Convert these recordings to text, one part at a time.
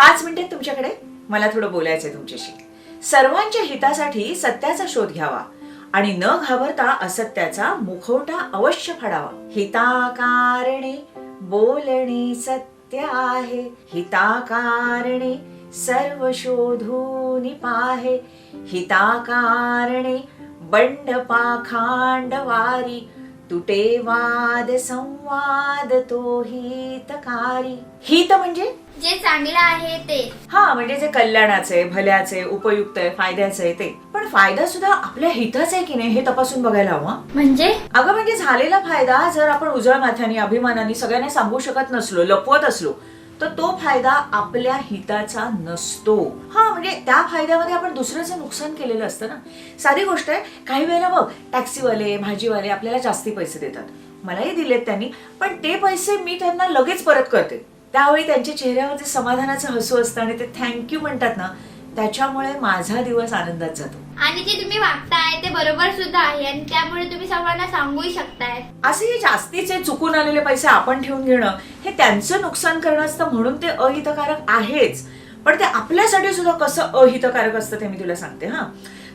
पाच मिनिटे तुमच्याकडे. मला थोडं बोलायचंय तुमच्याशी. सर्वांच्या हितासाठी सत्याचा शोध घ्यावा आणि न घाबरता असत्याचा मुखवटा अवश्य फाडावा. हिताकारणे बोलणे सत्य आहे. हिताकारणे सर्व शोधून पाहे. हिताकारणे बंड पाखांड वारी तुटे वाद संवाद तो हितकारी. हित म्हणजे? जे चांगलं आहे ते. हा म्हणजे जे कल्याणाचे भल्याचे उपयुक्त आहे फायद्याचे आहे ते. पण फायदा सुद्धा आपल्या हिताच आहे की नाही हे तपासून बघायला हवं? हं. म्हणजे? अगं म्हणजे झालेला फायदा जर आपण उजळ माथ्याने अभिमानाने सगळ्यांना सांगू शकत नसलो लपवत असलो तर तो फायदा आपल्या हिताचा नसतो. हा म्हणजे त्या फायद्यामध्ये आपण दुसऱ्याचं नुकसान केलेलं असतं ना साधी गोष्ट आहे काही वेळेला बघ टॅक्सीवाले भाजीवाले आपल्याला जास्ती पैसे देतात. मलाही दिलेत त्यांनी पण ते पैसे मी त्यांना लगेच परत करते. त्यावेळी त्यांच्या चेहऱ्यावर जे समाधानाचं हसू असतं आणि ते थँक्यू म्हणतात ना त्याच्यामुळे माझा दिवस आनंदात जातो. आणि जे तुम्ही वागताय ते बरोबर सुद्धा आहे आणि त्यामुळे तुम्ही सर्वांना सांगूही शकताय. असे हे जास्तीचे चुकून आलेले पैसे आपण ठेवून घेणं हे त्यांचं नुकसान करणं असतं म्हणून ते अहितकारक आहेच. पण ते आपल्यासाठी सुद्धा कसं अहितकारक असतं ते मी तुला सांगते हा.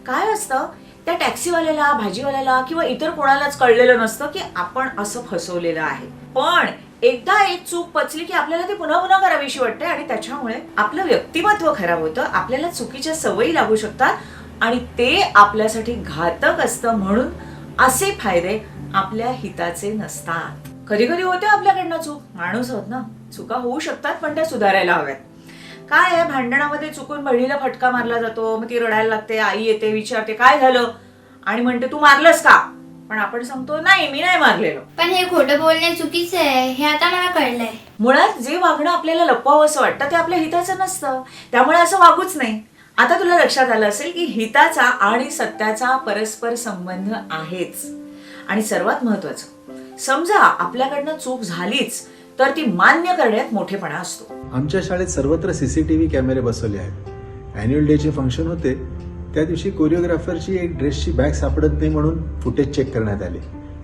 काय असतं त्या टॅक्सीवाल्याला भाजीवाल्याला किंवा इतर कोणालाच कळलेलं नसतं की आपण असं फसवलेलं आहे. पण एकदा एक चूक पचली की आपल्याला ती पुन्हा पुन्हा करावीशी वाटते आणि त्याच्यामुळे आपलं व्यक्तिमत्व खराब होतं. आपल्याला चुकीच्या सवयी लागू शकतात आणि ते आपल्यासाठी घातक असतं म्हणून असे फायदे आपल्या हिताचे नसतात. कधी कधी होते आपल्याकडनं चूक. माणूस आहोत ना. चुका होऊ शकतात पण त्या सुधारायला हव्यात. काय आहे? भांडणामध्ये चुकून बहिणीला फटका मारला जातो. मग ती रडायला लागते. आई येते विचारते काय झालं? आणि म्हणते तू मारलंस का? पण आपण सांगतो नाही मी नाही मारलेलो. पण हे खोटं बोलणे चुकीचं आहे. हे आता मला कळलंय. मुळात जे वागणं आपल्याला लपवावं असं वाटतं ते आपल्या हिताचं नसतं. त्यामुळे असं वागूच नाही. आता तुला लक्षात आलं असेल की हिताचा आणि सत्याचा परस्पर संबंध आहेच. आणि सर्वात महत्वाचं समजा आपल्याकडनं चूक झालीच तर ती मान्य करण्यात मोठेपणा असतो. आमच्या शाळेत सर्वत्र सीसीटीव्ही कॅमेरे बसवले आहेत. अॅन्युअल डेचे फंक्शन होते. त्या दिवशी कोरिओग्राफरची एक ड्रेसची बॅग सापडत नाही म्हणून फुटेज चेक करण्यात आले.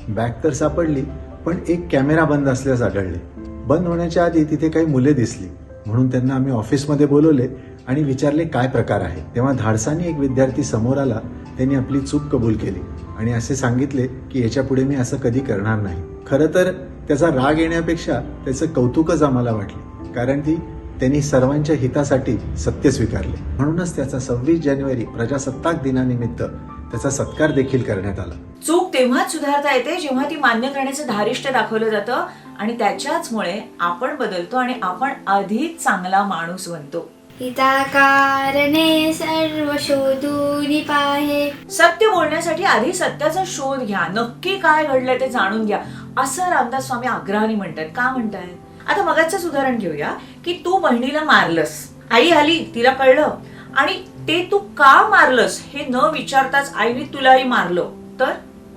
बॅग तर सापडली पण एक कॅमेरा बंद असल्यास आढळले. बंद होण्याच्या आधी तिथे काही मुले दिसली म्हणून त्यांना आम्ही ऑफिसमध्ये बोलवले आणि विचारले काय प्रकार आहे. तेव्हा धाडसाने एक विद्यार्थी समोर आला त्यांनी आपली चूक कबूल केली आणि असे सांगितले की याच्यापुढे मी असं कधी करणार नाही. खरं तर त्याचा राग येण्यापेक्षा त्याचं कौतुकच आम्हाला वाटले कारण ती त्यांनी सर्वांच्या हितासाठी सत्य स्वीकारले. म्हणूनच त्याचा सव्वीस जानेवारी प्रजासत्ताक दिनानिमित्त त्याचा सत्कार देखील करण्यात आला. चूक तेव्हाच सुधारता येते जेव्हा ती मान्य करण्याचं धारिष्ट दाखवलं जातं आणि त्याच्याचमुळे आपण बदलतो आणि आपण अधिक चांगला माणूस बनतो. हिताकारणे सर्व शोधून पाहे. सत्य बोलण्यासाठी आधी सत्याचा शोध घ्या. नक्की काय घडलंय ते जाणून घ्या. असं रामदास स्वामी आग्रहाने म्हणतात. का म्हणतायत? आता मगाच उदाहरण घेऊया की तू बहिणीला मारलंस. आई आली तिला कळलं. आणि ते तू का मारलंस हे न विचारताच आईने तुलाही मारलं. तर?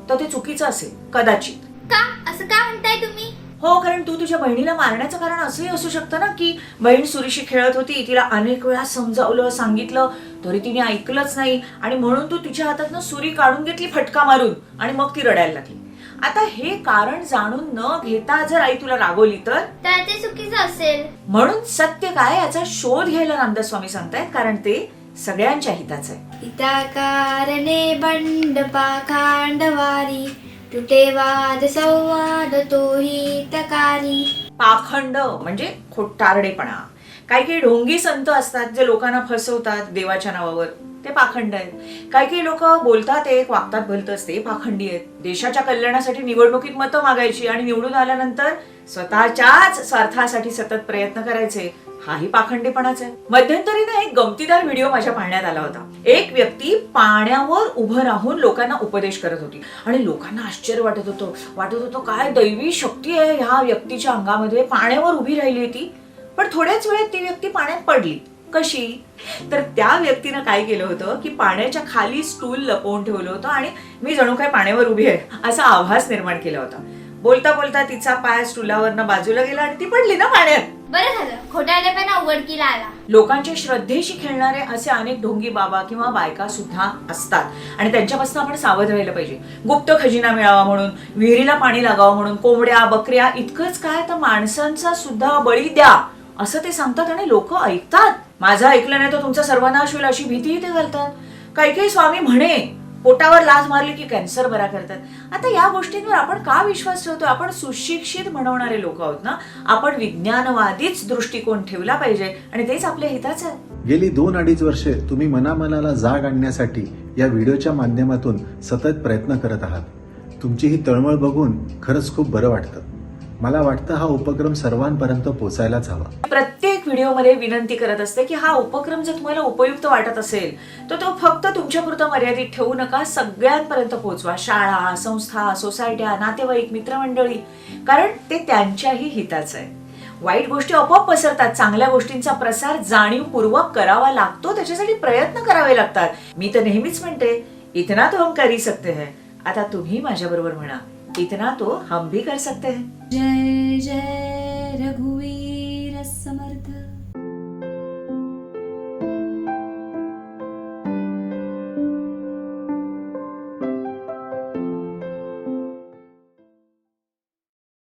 तर ते चुकीचं असेल कदाचित. का? असं का म्हणताय तुम्ही? हो कारण तू तुझ्या बहिणीला मारण्याचं कारण असंही असू शकतं ना की बहीण सुरीशी खेळत होती तिला अनेक वेळा समजावलं सांगितलं तरी तिने ऐकलंच नाही. आणि म्हणून तू तिच्या हातातनं सुरी काढून घेतली फटका मारून आणि मग ती रडायला लागली. आता हे कारण जाणून न घेता जर आई तुला रागवली तर? तर ते चुकीचं असेल. म्हणून सत्य काय याचा शोध घ्यायला रामदास स्वामी सांगतायत कारण ते सगळ्यांच्या हिताचं आहे. हिताकारणे बंड पाखांडवारी तुटे वाद संवाद तो हितकारी. पाखंड म्हणजे खोटारडेपणा. काही काही ढोंगी संत असतात जे लोकांना फसवतात देवाच्या नावावर. ते पाखंड आहेत. काही काही लोक बोलतात एक वागतात भलतच ते पाखंडी आहेत. देशाच्या कल्याणासाठी निवडणुकीत मतं मागायची आणि निवडून आल्यानंतर स्वतःच्याच स्वार्थासाठी सतत प्रयत्न करायचे. हाही पाखंडीपणाच आहे. मध्यंतरी ना एक गमतीदार व्हिडिओ माझ्या पाहण्यात आला होता. एक व्यक्ती पाण्यावर उभं राहून लोकांना उपदेश करत होती. आणि लोकांना आश्चर्य वाटत होतं. वाटत होतं काय दैवी शक्ती आहे ह्या व्यक्तीच्या अंगामध्ये? पाण्यावर उभी राहिली ती पण थोड्याच वेळेत ती व्यक्ती पाण्यात पडली. कशी? तर त्या व्यक्तीनं काय केलं होतं की पाण्याच्या खाली स्टूल लपवून ठेवलं होतं आणि मी जणू काय पाण्यावर उभी आहे असा आभास निर्माण केला होता. बोलता बोलता तिचा पाय स्टूलावरनं बाजूला गेला आणि ती पडली ना पाण्यात. बरं झालं. उघडकीला आला. लोकांच्या श्रद्धेशी खेळणारे असे अनेक ढोंगी बाबा किंवा बायका सुद्धा असतात. आणि त्यांच्यापासून आपण सावध राहिलं पाहिजे. गुप्त खजिना मिळावा म्हणून विहिरीला पाणी लागावं म्हणून कोंबड्या बकऱ्या इतकंच काय? तर माणसांचा सुद्धा बळी द्या. असं ते सांगतात आणि लोक ऐकतात. माझं ऐकलं नाही तर तुमचा सर्वनाश होईल अशी भीतीही ते घालतात. काही काही स्वामी म्हणे पोटावर लाज मारली की कॅन्सर बरा करतात. आता या गोष्टींवर आपण का विश्वास ठेवतो आपण सुशिक्षित म्हणवणारे लोक आहोत ना? आपण विज्ञानवादीच दृष्टिकोन ठेवला पाहिजे. आणि तेच आपल्या हिताचं आहे. गेली दोन अडीच वर्षे तुम्ही मनामनाला जाग आणण्यासाठी या व्हिडिओच्या माध्यमातून सतत प्रयत्न करत आहात. तुमची ही तळमळ बघून खरंच खूप बरं वाटतं. मला वाटतं हा उपक्रम सर्वांपर्यंत पोचायलाच हवा. प्रत्येक व्हिडिओमध्ये विनंती करत असते की हा उपक्रम जर तुम्हाला उपयुक्त वाटत असेल तर तो फक्त तुमच्यापुरतं मर्यादित ठेवू नका. सगळ्यांपर्यंत पोहोचवा शाळा संस्था सोसायट्या नातेवाईक मित्रमंडळी. कारण ते त्यांच्याही हिताचं आहे. वाईट गोष्टी आपोआप पसरतात. चांगल्या गोष्टींचा प्रसार जाणीवपूर्वक करावा लागतो. त्याच्यासाठी प्रयत्न करावे लागतात. मी तर नेहमीच म्हणते इतना तो हम करी सकते हैं आता तुम्ही माझ्याबरोबर म्हणा. इतना तो हम भी कर सकते हैं। जय जय रघुवीर।